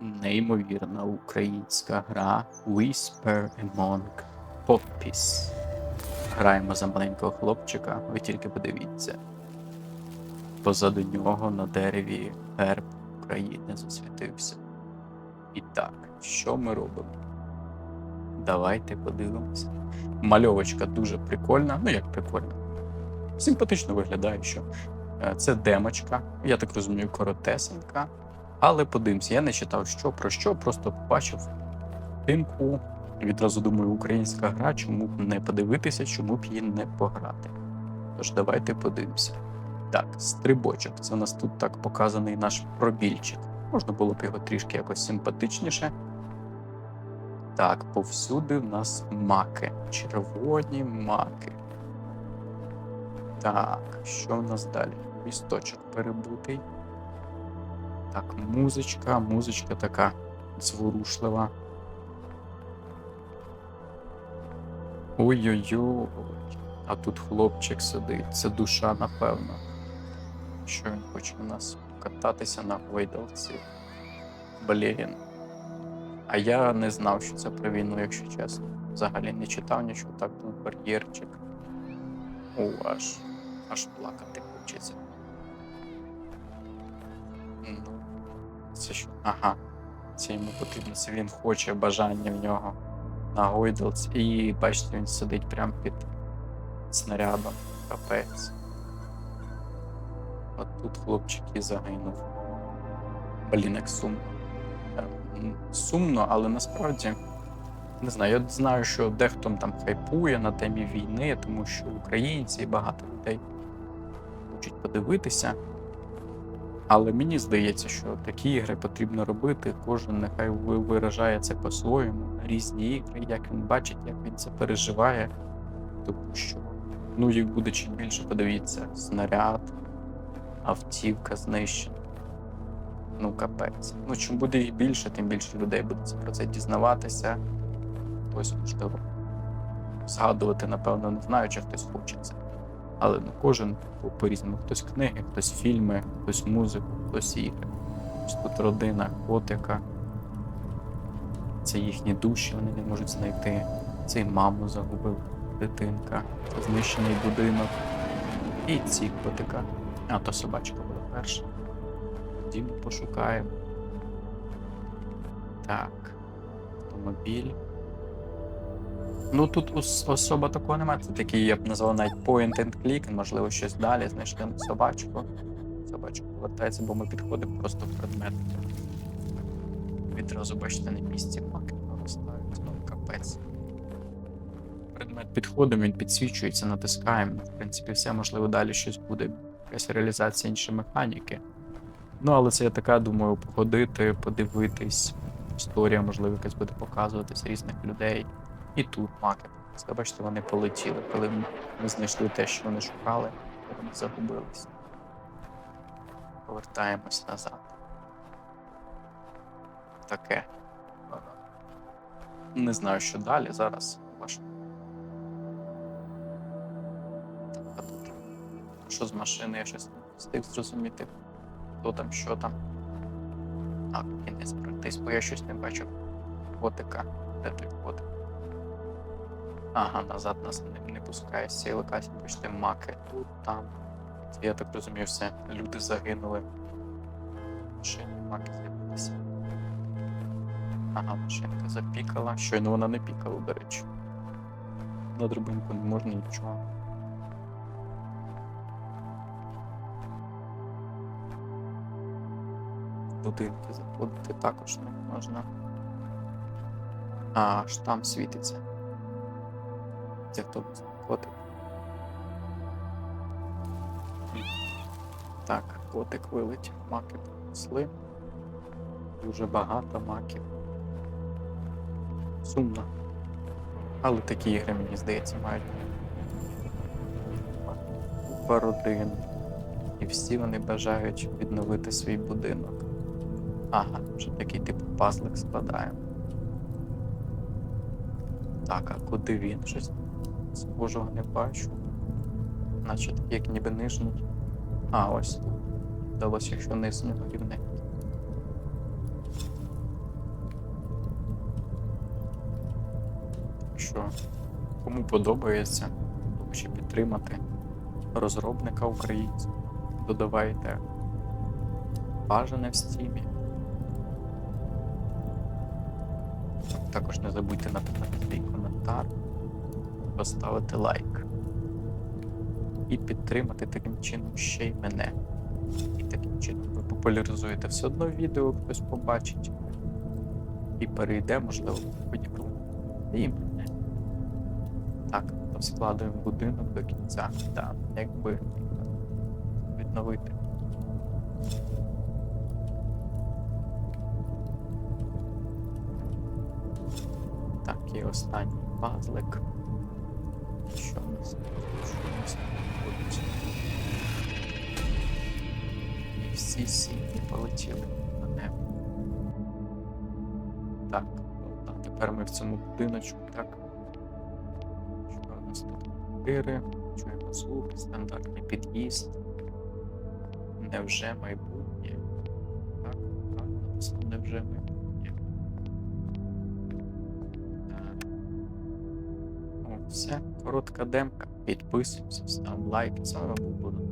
Неймовірна українська гра Whisper Among Poppies. Граємо за маленького хлопчика, ви тільки подивіться. Позаду нього на дереві герб України засвітився. І так, що ми робимо? Давайте подивимося. Мальовочка дуже прикольна, ну як прикольна. Симпатично виглядає, що е, це демочка, я так розумію, коротесенька. Але подивимося, я не читав, що про що, просто побачив тимку. Відразу думаю, українська гра, чому б не подивитися, чому б її не пограти. Тож давайте подивимося. Так, стрибочок. Це у нас тут так показаний наш пробільчик. Можна було б його трішки якось симпатичніше. Так, повсюди в нас маки. Червоні маки. Так, що в нас далі? Місточок перебутий. Так, музичка, музичка така зворушлива. Ой-ой-ой. А тут хлопчик сидить. Це душа, напевно. Що він хоче у нас кататися на гойдалці. Блін. А я не знав, що це про війну, якщо чесно. Взагалі не читав нічого, так думав, бар'єрчик. О, аж, аж плакати хочеться. Ну, це що? Ага. Це йому потрібно, це він хоче бажання в нього на гойдалці. І бачите, він сидить прямо під снарядом. Капець. От тут хлопчик і загинув. Блін, як сумно. Е, Сумно, але насправді. Не знаю, я знаю, що дехто там хайпує на темі війни, тому що українці і багато людей хочуть подивитися. Але мені здається, що такі ігри потрібно робити. Кожен нехай виражає це по-своєму. Різні ігри, як він бачить, як він це переживає. Тому що, ну, їх буде чим більше, подивіться, снаряд, автівка знищена. Ну, капець. Ну, чим буде їх більше, тим більше людей буде про це дізнаватися. Хтось, можливо, згадувати, напевно, не знаю, чи хтось хоче це. Але ну, кожен по- по-різному. Хтось книги, хтось фільми, хтось музику, хтось ігри. Тут родина, котика. Це їхні душі, вони не можуть знайти. Цей маму загубив дитинка, знищений будинок. І ці котика. А, то собачка була перша. Дім пошукаємо. Так. Автомобіль. Ну тут особа такого немає. Це такий, я б назвав навіть point and click, можливо, щось далі. Знайшли собачку. Собачка повертається, бо ми підходимо просто в предмет. Відразу бачите на місці маки наростають. Ну, капець. Предмет підходимо, він підсвічується, натискаємо. В принципі, все, можливо, далі щось буде. Якась реалізація іншої механіки. Ну, але це я така, думаю, походити, подивитись. Історія, можливо, якась буде показуватись різних людей. І тут маки. Бачите, вони полетіли, коли ми знайшли те, що вони шукали, вони загубились. Повертаємось назад. Таке. Не знаю, що далі зараз. Що з машини, я щось не встиг зрозуміти. Хто там, що там. А, кінець пройтись, бо я щось не бачив. Котика. Де той котик? Ага, назад нас не, не пускає з цієї локації, бачите, маки тут, там. Я так розумію, все. Люди загинули. Машині маки з'явилися. Ага, машинка запікала. Щойно вона не пікала, до речі. На драбинку не можна нічого. Будинки заходити також не можна. А, аж там світиться. Це хто котик. Так, котик вилетів, маки принесли. Дуже багато маків. Сумно. Але такі ігри, мені здається, мають купа родин. І всі вони бажають відновити свій будинок. Ага, вже такий типу пазлик складаємо. Так, а куди він? Щось Зараз божого не бачу. Наче так, як ніби нижній. А, ось. Вдалося, що низ нього рівне. Що, кому подобається, хоче підтримати розробника українця, додавайте бажане в стімі. Також не забудьте написати свій коментар поставити лайк і підтримати таким чином ще й мене. І таким чином ви популяризуєте все одно відео, хтось побачить і перейде, можливо, будь-якому і мене. Так, складуємо будинок до кінця. Так, якби відновити. Так, і останній пазлик. Що у нас? Що у нас тут? І всі сім'ї полетіли на небо. Так, ну, а тепер ми в цьому будиночку, так. Що у нас тут? Квартири, чуємо звуки, стандартний під'їзд. Невже майбутнє? Так, так, написано невже майбутнє. Все, коротка демка. Підписуємося, став лайк. З вами був Буду